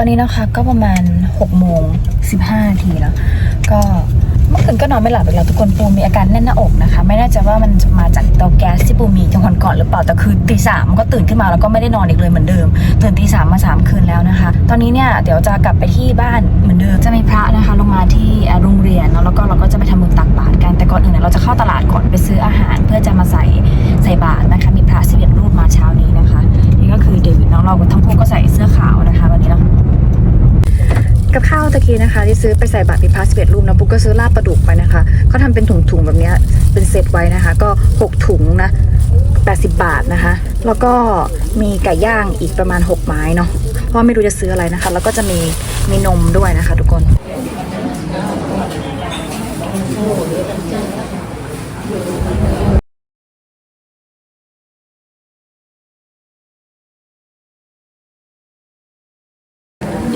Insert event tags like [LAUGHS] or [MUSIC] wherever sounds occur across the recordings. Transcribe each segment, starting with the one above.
ตอนนี้นะคะก็ประมาณ6โมง15นาทีแล้ว ก็เมื่อคืนก็นอนไม่หลับอีกแล้วทุกคนปูมีอาการแน่นหน้าอกนะคะ ไม่แน่ใจว่ามันมาจากเตาแก๊สที่ปูมีจังหวันก่อนหรือเปล่าแต่คือตีสามก็ตื่นขึ้นมาแล้วก็ไม่ได้นอนอีกเลยเหมือนเดิม ตื่นตีสามมาสามคืนแล้วนะคะ ตอนนี้เนี่ยเดี๋ยวจะกลับไปที่บ้านเหมือนเดิมจะมีพระนะคะ ลงมาที่โรงเรียนเนาะแล้วก็เราก็จะไปทำบุญตักบาตรกันแต่ก่อนอื่นเนี่ยเราจะเข้าตลาดก่อนไปซื้ออาหาร เพื่อจะมาใส่ใส่บาตรนะคะ มีพระสิบเอ็ดรูปมาเช้านี้นะคะ นี่ก็คือเดวิดน้องเราทั้งคู่ก็ใส่เสื้อขาวนะคะวันนี้เนาะ กับข้าวตะกี้นะคะ ที่ซื้อไปใส่บาตรพิพาสเปดรูปนะปุ๊กก็ซื้อลาบปลาดุกไปนะคะเขาทำเป็นถุงๆแบบนี้เป็นเซตไว้นะคะ ก็ 6 ถุงนะ80 บาทนะคะ แล้วก็มีไก่ย่างอีกประมาณ 6 ไม้เนาะเพราะไม่รู้จะซื้ออะไรนะคะ แล้วก็จะมีมีนมด้วยนะคะ ทุกคน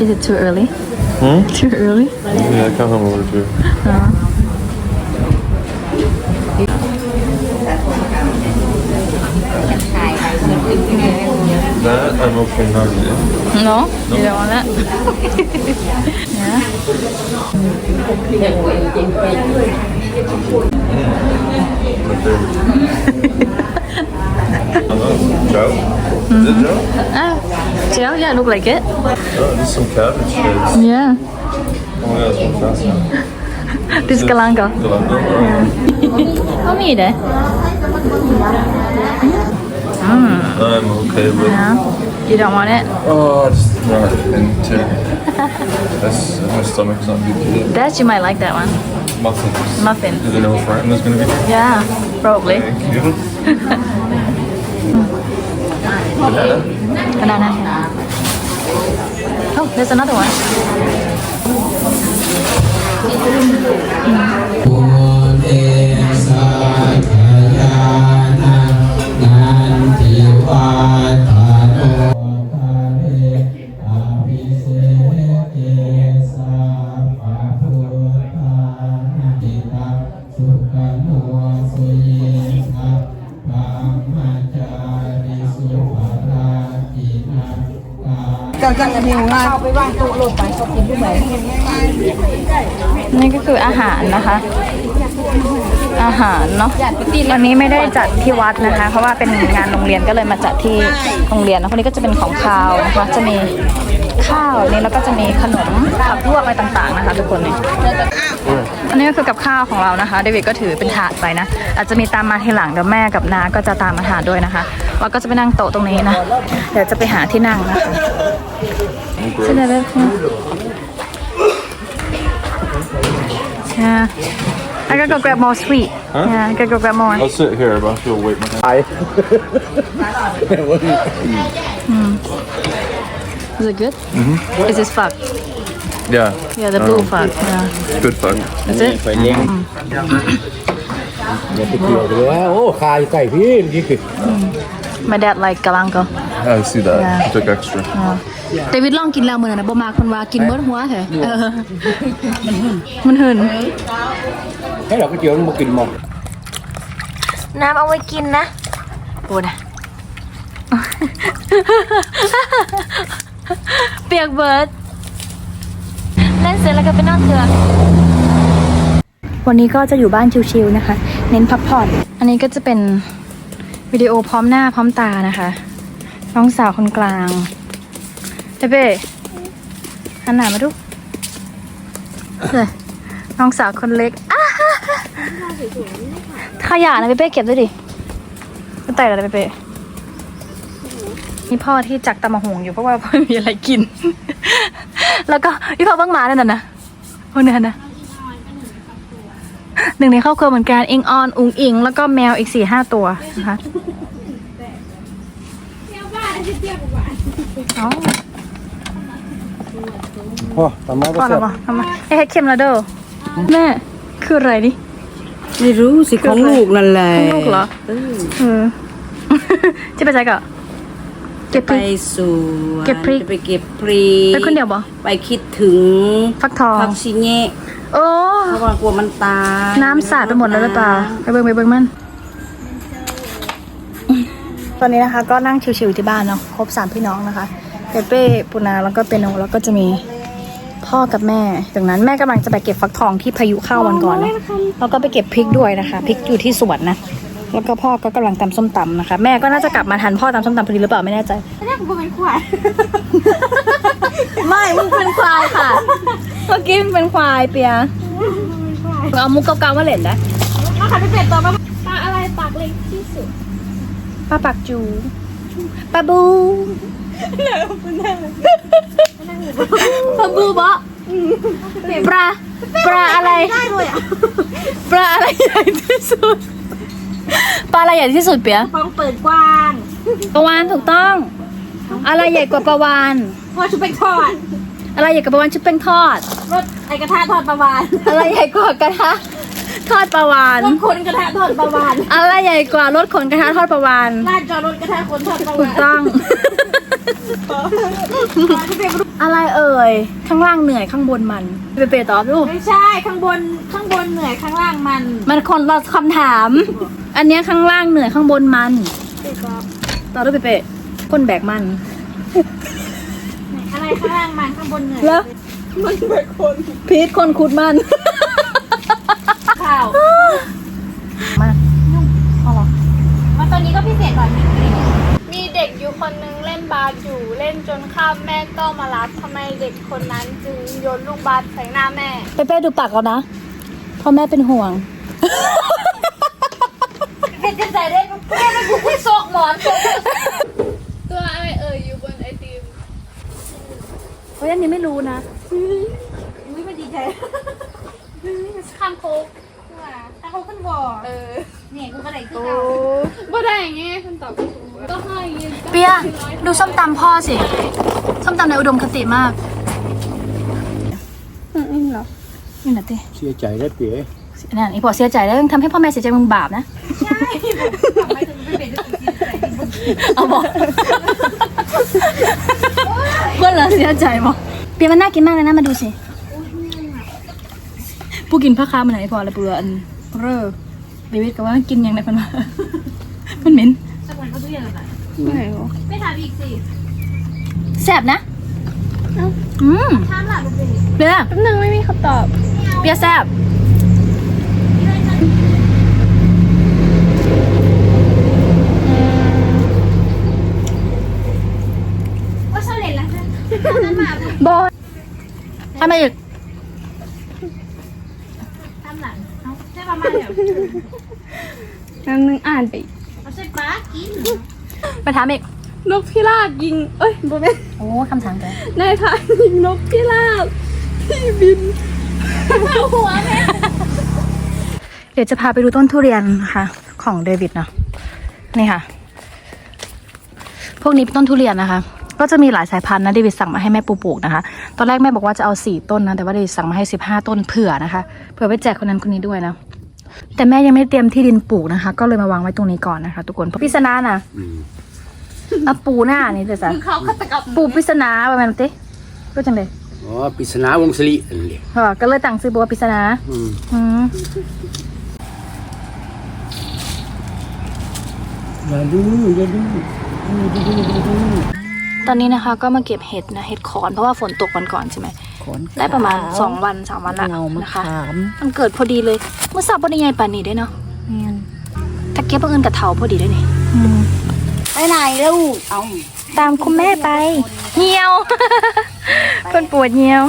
Is it too early? Hmm? Too early? Yeah, I can't have order too. That I'm okay not yet. No? no? You don't want that? yeah. [LAUGHS] Hello, Joe? Is it Joe? Ah, Jill, yeah, look like it. Oh, there's some cabbage heads. Yeah. Oh my god, that's fantastic. This is Galanga. Galanga? Oh. How many there? I'm okay with Yeah. You don't want it? Oh, it's not into That's my stomach's not good today. That you might like that one. Muffins. Muffin. Do they know if Franton is gonna be? Yeah, probably. Thank you. [LAUGHS] Banana? Banana. Oh, there's another one. เานี่ก็คืออาหารนะคะ อาหารเนาะวันนี้ไม่ได้จัดที่วัดนะคะ เพราะว่าเป็นงานโรงเรียนก็เลยมาจัดที่โรงเรียนนะคนนี้ก็จะเป็นของคาวนะคะจะมีข้าวนี่แล้วก็จะมีขนมผักลวกอะไรต่างๆนะคะ ทุกคนเนี่ย อันนี้ก็คือกับข้าวของเรานะคะ เดวิดก็ถือเป็นถาดไปนะ อาจจะมีตามมาทีหลังเดี๋ยวแม่กับนาก็จะตามมาทานด้วยนะคะเราก็จะไปนั่งโต๊ะตรงนี้นะเดี๋ยวจะไปหาที่นั่งนะคะ Sit there, babe. Yeah. I gotta go grab more sweet. Huh? Yeah, I gotta go grab more. I'll sit here, but I feel weight my hand. Is it good? Mm-hmm. Is this fuck? Yeah. Yeah, the blue fuck. Yeah. Good fun. Is it? อย่าไปเกี่ยวเลยว่าโอ้คายไก่พี่นี่คือ My dad like galango. I see that. Yeah. I took extra. เดวิดลองกินแล้วมื้อนั้นนะบ่มากคนว่ากินเบิดหัวแท้เออมันหืนให้เราก็เจียวมันมากินหมดน้ำเอาไว้กินนะโอ้นะเปียกเบิร์ด เล่นเสร็จแล้วก็ไปนอนเถื่อวันนี้ก็จะอยู่บ้านชิวๆนะคะ เน้นพักผ่อน อันนี้ก็จะเป็นวิดีโอพร้อมหน้าพร้อมตานะคะ น้องสาวคนกลางเบเบ้หันหน้ามาดูเลยน้องสาวคนเล็กอ้าขยะนะเบเบ้เก็บด้วยดิไม่แต่อะไรเบเบ้นี่พ่อที่จักตำมะหงอยู่เพราะว่าพ่อไม่มีอะไรกิน แล้วก็พี่พ่อเพิ่งมาเนี่ยนะพวกเนี้ยนะหนึ่งในครอบครัวเหมือนกันอิงออนอุงอิง แล้วก็แมวอีกสี่ห้าตัวนะคะเอาพ่อทำมาพอแล้วปะทำไมเอ้ยเค็มแล้วเด้อแม่คืออะไรนี่ไม่รู้สิของลูกนั่นแหละลูกเหรอเออจะไปไหนก่อน เก็บพไปริกสวนเก็บพริก จะไปเก็บพริกไปคนเดียวบ่ไปคิดถึงฟักทอง ผักชิเงะโอ้ เพราะว่ากลัวมันตายน้ำสาดไปหมดแล้วหรือเปล่า ไปเบิ่งไปเบิ่งมัน ตอนนี้นะคะ ก็นั่งชิวๆที่บ้านเนาะ ครบสามพี่น้องนะคะเปเป้ปูนาแล้วก็เปโนแล้วก็จะมีพ่อกับแม่ดังนั้นแม่กำลังจะไปเก็บฟักทองที่พายุเข้าวันก่อนนะแล้วก็ไปเก็บพริกด้วยนะคะ พริกอยู่ที่สวนนะ แล้วก็พ่อก็กำลังตำส้มตำนะคะ แม่ก็น่าจะกลับมาทันพ่อตำส้มตำพอดีหรือเปล่าไม่แน่ใจ แรกกูเป็นควาย ไม่มึงเป็นควายค่ะเมื่อกี้มึงเป็นควายเปียเอามุกเก่าๆมาเล่นนะมาค่ะพี่เป็ดต่อมาปลาอะไรปากเล็กที่สุดปลาปากจูปลาบูปลาบูบะปลาปลาอะไรได้ด้วยอะปลาอะไรใหญ่ที่สุด ปลาอะไรใหญ่ที่สุดเปียฟองเปิดกว้างปลาวานถูกต้อง อะไรใหญ่กว่าปลาวานพอชุบเป็นทอดอะไรใหญ่กว่าปลาวานชุบแป้งทอดรสไอกระทะทอดปลาวานอะไรใหญ่กว่ากระทะทอดปลาวานรสคนกระทะทอดปลาวานอะไรใหญ่กว่ารถขนกระทะทอดปลาวานลาดจอรถกระทะคนทอดปลานถูกต้อง อะไรเอ่ย ข้างล่างเหนื่อยข้างบนมันเปเปตอบลูกไม่ใช่ข้างบนข้างบนเหนื่อยข้างล่างมัน มันคนละคำถาม อันเนี้ยข้างล่างเหนื่อยข้างบนมันตอบลูกเปเปคนแบกมันอะไรข้างล่างมันข้างบนเหนื่อยแล้ว มันแบกคนพีทคนขุดมันข่าวมาเอาเหรอมาตอนนี้ก็พิเศษหน่อยนิดนึงมีเด็กอยู่คนนึงเล่นบาสอยู่เล่นจนข้ามแม่ก็มารับทำไมเด็กคนนั้นจึงโยนลูกบาสใส่หน้าแม่ เปเป้ดูปากเรานะพ่อแม่เป็นห่วงเป็น จะใส่ได้แม่ไม่กูคุยโซกหมอนโซกตัวอะไรเอ่ยอยู่บนไอติมเฮ้ยอันนี้ไม่รู้นะอุ้ยมันดีใจข้ามโคกถ้าเขาขึ้นบ่อเออเนี่ยกูก็ได้ขึ้นโอ้เอาบ่ได้อย่างงี้คำตอบไม่ถูกก็ให้ยืนเปียดูส้มตำพ่อสิส้มตำในอุดมคติมากอืมเหรอนี่นะติเสียใจได้เปี๋ย นั่นอีพอเสียใจแล้วยังทำให้พ่อแม่เสียใจมึงบาปนะไม่ถึงไม่เป็นด้วยกูใส่ดินเอาบอกเพื่อนเหรอเสียใจบอกเปียมันน่ากินมากเลยนะมาดูสิผู้กินผ้าคามันไหนพอละเปื่ออันเร่อเบวิดก็ว่ากินยังไงพันวะมันเหม็นสักวันเขาตู้เย็นอะไรไม่รู้ไม่ถามอีกสิแซ่บนะอืมถามหล่ะลูกเป็นเปียแป๊บนึงไม่มีคำตอบ เปียแซ่บ ว่าเฉลยแล้วค่ะตอนนั้นมา บอย ทำไมอีกตามหลังเอาใช่ประมาณเนี่ยนั่นนึงอ่านไปเอาใช่ปลากินไปถามอีกนกพิราบยิง เอ้ยบ่แม่นโอ้คำถามแกนายพรานยิงนกพิราบที่บินเดี๋ยวจะพาไปดูต้นทุเรียนค่ะ ของเดวิดเนาะนี่ค่ะ พวกนี้เป็นต้นทุเรียนนะคะ ก็จะมีหลายสายพันธุ์นะเดวิดสั่งมาให้แม่ปูปลูกนะคะ ตอนแรกแม่บอกว่าจะเอาสี่ต้นนะ แต่ว่าเดวิดสั่งมาให้สิบห้าต้นเผื่อนะคะ เผื่อไปแจกคนนั้นคนนี้ด้วยนะ แต่แม่ยังไม่เตรียมที่ดินปลูกนะคะ ก็เลยมาวางไว้ตรงนี้ก่อนนะคะ ทุกคนพิศนาน่ะเอาปูหน้านี่เดี๋ยวจ้ะเขาฆาตกรรมปูพิศนาประมาณนั้นติก็จังเลยอ๋อปริศนาวงศลิอันนี้เออก็เลยตั้งซื้อบัวาพิศนาอืมอืมอย่าดูอย่าดูดูดูดูดูดู ตอนนี้นะคะก็มาเก็บเห็ดนะเห็ดขอนเพราะว่าฝนตกวันก่อนใช่ไหมขอนได้ประมาณสองวันสามวันละเงามะนะคะ ขามมันเกิดพอดีเลยเมื่อสับพอดีไงป่านนี้ได้เนาะตะเกียบบังเอิญกับเถาพอดีได้นี่ไปไหนลูกเอาตามคุณแม่ไปเหี่ยว เพิ่นปวดเหี่ยว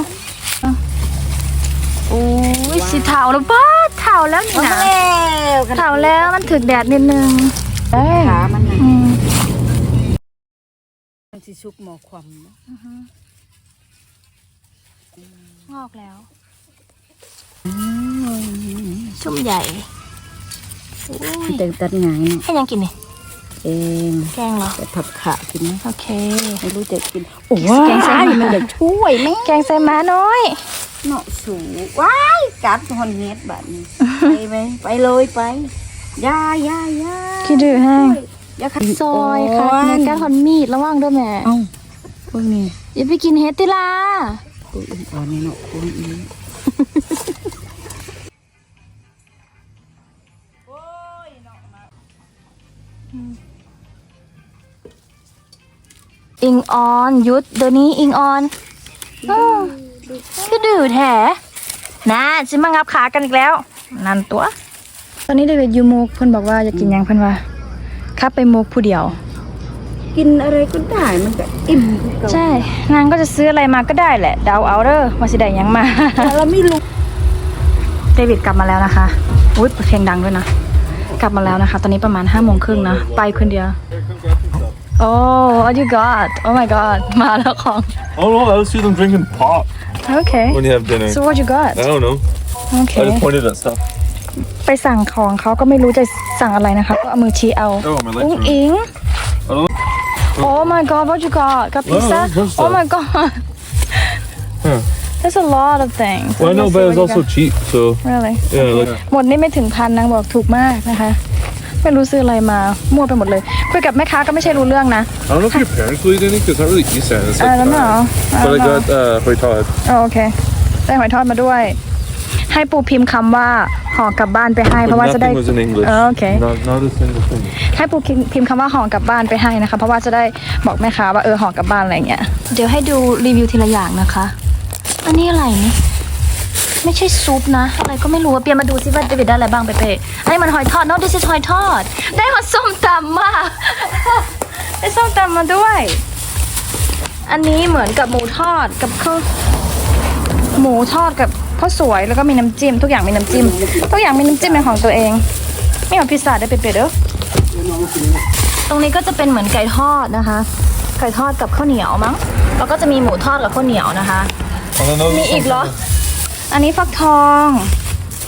โอ้ยสิเถาแล้วป้าเถาแล้วนี่นะแล้วกันเถาแล้วมันถึกแดดนิดนึงเอ้ย ขามันน่ะอืม มันสิซุกหมอความเนอะงอกแล้ว ชุ่มใหญ่โอ้ยแต่ตัดงานให้ยังกินนี่เองแกงเหรอแต่ผักขากินนะโอเคไม่รู้จะกินโอ้แกงใส่หมามันจะช่วยไหมแกงใส่ม้าน้อยเนาะสูว้ายกัดฮอนเฮ็ดแบบนี้ไปไปไปเลยไปยายายาคิดดูแห้ง อย่าขัดซอยค่ะในการถอนมีดระวังด้วยแม่เอ้าพวกนี้อย่าไปกินเฮดติลาคุยอ่อนนี่เนาะคุยอีอิงออนหยุดเดี๋ยวนี้อิงออนอ้าวคือดื้อแท้นะจะมางับขากันอีกแล้ว นั่นตัว ตอนนี้เดวิดอยูมุกเพิ่นบอกว่าอยากกินหยังเพิ่นว่า ครับไปมุกผู้เดียว กินอะไรก็ได้มันก็อิ่มคือเก่าใช่ นางก็จะซื้ออะไรมาก็ได้แหละเดาเอาเด้อว่าสิได้หยังมา แต่เราไม่รู้เดวิดกลับมาแล้วนะคะอุ้ยเปิดเพลงดังด้วยนะ กลับมาแล้วนะคะ ตอนนี้ประมาณ5้าโมงครึ่งนะ ไปคนเดียว โอ้ what you got oh my god มาแล้วของ Oh no, I was see them drinking pop โอเค when you have dinner. so what you got I don't know. โอเค I just pointed at stuff. ไปสั่งของเขาก็ไม่รู้จะสั่งอะไรนะคะ ก็เอามือชี้เอา Oh, my legs อุ้ง are- อิง I don't. oh my god what you got กับพิซซ่า Oh, what's oh that? my god Huh. there's a lot of things Well, I know, Let's but see it was what you also got. cheap, so really yeah. Like, หมดนี่ไม่ถึงพันนางบอกถูกมากนะคะ ไม่รู้ซื้ออะไรมามั่วไปหมดเลยคุยกับแม่ค้าก็ไม่ใช่รู้เรื่องนะ I don't know if your parents will eat any because it's not really East End. It's like I don't know Thai. I But I don't know got uh, hoi tod. อ๋อโอเค ได้หอยทอดมาด้วย ให้ปูพิมพ์คำว่า ห่อกลับบ้านไปให้ เพ But ราะว่าจะได้ nothing was in English. เออโอเค Not, not a single thing. ให้ปูพิมพ์คำว่าห่อกลับบ้านไปให้นะคะ เพราะว่าจะได้บอกแม่ค้าว่าเออห่อกลับบ้านอะไรเงี้ย เดี๋ยวให้ดูรีวิวทีละอย่างนะคะ อันนี้อะไรนี่ไม่ใช่ซุปนะ อะไรก็ไม่รู้อะเปียมาดูซิว่าเดวิดได้อะไรบ้างเป๊ะๆอันนี้มันหอยทอด no this is หอยทอด ได้หอส้มตำมา ได้ส้มตำมาด้วย อันนี้เหมือนกับหมูทอดกับข้าวหมูทอดกับ ข้าวสวยแล้วก็มีน้ำจิ้ม ทุกอย่างมีน้ำจิ้ม ทุกอย่างมีน้ำจิ้มเป็นของตัวเอง ไม่เหมือนพิซซ่าได้เป๊ะๆเด้อตรงนี้ก็จะเป็นเหมือนไก่ทอดนะคะ ไก่ทอดกับข้าวเหนียวมั้ง แล้วก็จะมีหมูทอดกับข้าวเหนียวนะคะ And then those มี are อีก some- เหรอ อันนี้ฟักทอง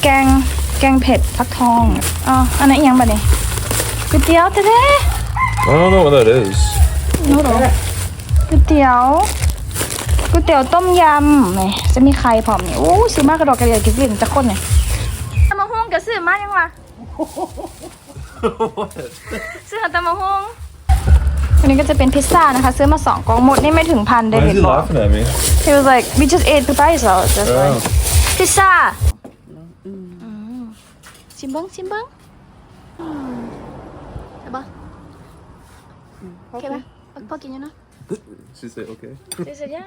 แกง แกงเผ็ดฟักทองอ๋ออันนั้นอีกอยังบะเนี่ยก๋วยเตี๋ยวเท่ I don't know what that is. ๆนู้นเหรอก๋วยเตี๋ยว ก๋วยเตี๋ยวต้มยำนี่จะมีไข่พร้อมนี่โอ้ซื้อมากกระดอกกระเดียดกินสิ่งจะคนเนี่ยตำมะฮุ่งกับซื้อมายังวะซื้อตำมะฮุ่งอันนี้ก็จะเป็นพิซซ่านะคะ ซื้อมาสองกล่องหมดนี่ไม่ถึงพันเด Why วิ is ด he บอก laughing at me? He was like, we just ate pizza, so just like Oh. พิซซ่าชิมเบิ้งชิมเบิ้งใช่ปะโอเคปะพอกินอยู่เนอะ She said okay. เสร็จยัง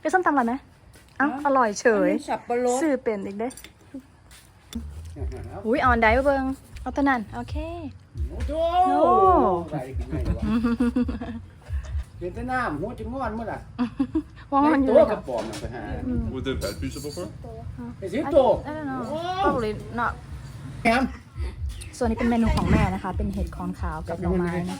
เป็นส้มตำอร่อยไหมอ้าวอร่อยเฉย สับปะรด สื่อเป็นอีกเด้อุ้ยเออนได้เบิ้งเอาตัวนั้นโอเค โอ้โอ้ใส่กินไงวะเป็นแต่น้ำหัวจะงอนเมื่อไหร่วางมันอยู่ตัเลวยกค่ะระป๋องน่ะไปหา Was there bad pizza before? ไปสิ I โต don't know probably not แฮมส่วนนี้เป็นเมนูของแม่นะคะ เป็นเห็ดคอนขาวกับหน่อไม้นะ